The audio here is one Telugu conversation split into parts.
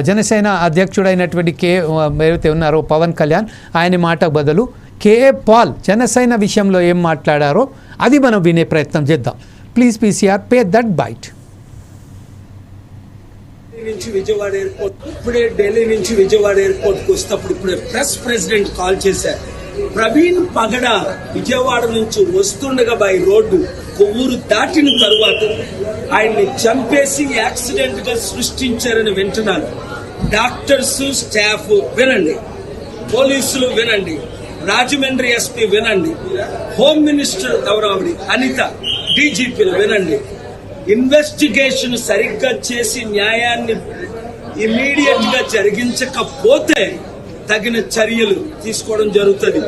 జనసేన అధ్యక్షుడైనటువంటి కే ఏవైతే ఉన్నారో పవన్ కళ్యాణ్ ఆయన మాట బదులు కే పాల్ జనసేన విషయంలో ఏం మాట్లాడారో అది మనం వినే ప్రయత్నం చేద్దాం. Please PCR play that bite. నుంచి విజయవాడ ఎయిర్పోర్ట్ ఇప్పుడే ఢిల్లీ నుంచి విజయవాడ ఎయిర్పోర్ట్కు వస్తప్పుడు ఇప్పుడే ప్రెస్ ప్రెసిడెంట్ కాల్ చేశారు. ప్రవీణ్ పగడ విజయవాడ నుంచి వస్తుండగా బై రోడ్డు కొవ్వూరు దాటిన తరువాత ఆయన్ని చంపేసి యాక్సిడెంట్గా సృష్టించారని వింటున్నాను. డాక్టర్స్ స్టాఫ్ వినండి. పోలీసులు వినండి. రాజమండ్రి ఎస్పీ వినండి. హోమ్ మినిస్టర్ ఎవరు ఆవిడ? అనిత. డీజీపీలు వినండి. ఇన్వెస్టిగేషన్ సరిగ్గా చేసి న్యాయాన్ని ఇమీడియట్గా జరిగించకపోతే తగిన చర్యలు తీసుకోవడం జరుగుతుంది.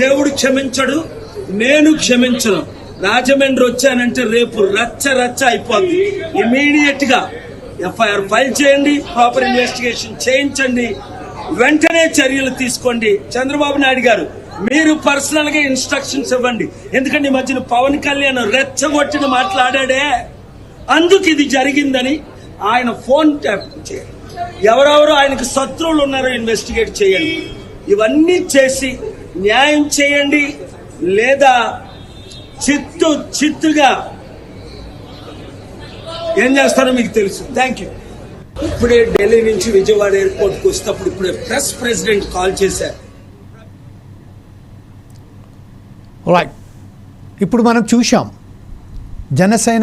దేవుడు క్షమించడు నేను క్షమించను. రాజమండ్రి వచ్చానంటే రేపు రచ్చ రచ్చ అయిపోద్ది. ఇమీడియట్గా ఎఫ్ఐఆర్ ఫైల్ చేయండి ప్రాపర్ ఇన్వెస్టిగేషన్ చేయించండి. వెంటనే చర్యలు తీసుకోండి. చంద్రబాబు నాయుడు గారు మీరు పర్సనల్గా ఇన్స్ట్రక్షన్స్ ఇవ్వండి. ఎందుకంటే ఈ మధ్యన పవన్ కళ్యాణ్ రెచ్చగొట్టిన మాట్లాడాడే అందుకు ఇది జరిగిందని ఆయన ఫోన్ ట్యాప్ చేయండి. ఎవరెవరు ఆయనకు శత్రువులు ఉన్నారో ఇన్వెస్టిగేట్ చేయండి. ఇవన్నీ చేసి న్యాయం చేయండి. లేదా చిత్తు చిత్తుగా ఏం చేస్తారో మీకు తెలుసు. థ్యాంక్ యూ ఇప్పుడే ఢిల్లీ నుంచి విజయవాడ ఎయిర్పోర్ట్కు వస్తప్పుడు ఇప్పుడే ప్రెస్ ప్రెసిడెంట్ కాల్ చేశారు. రైట్ ఇప్పుడు మనం చూశాం. జనసేన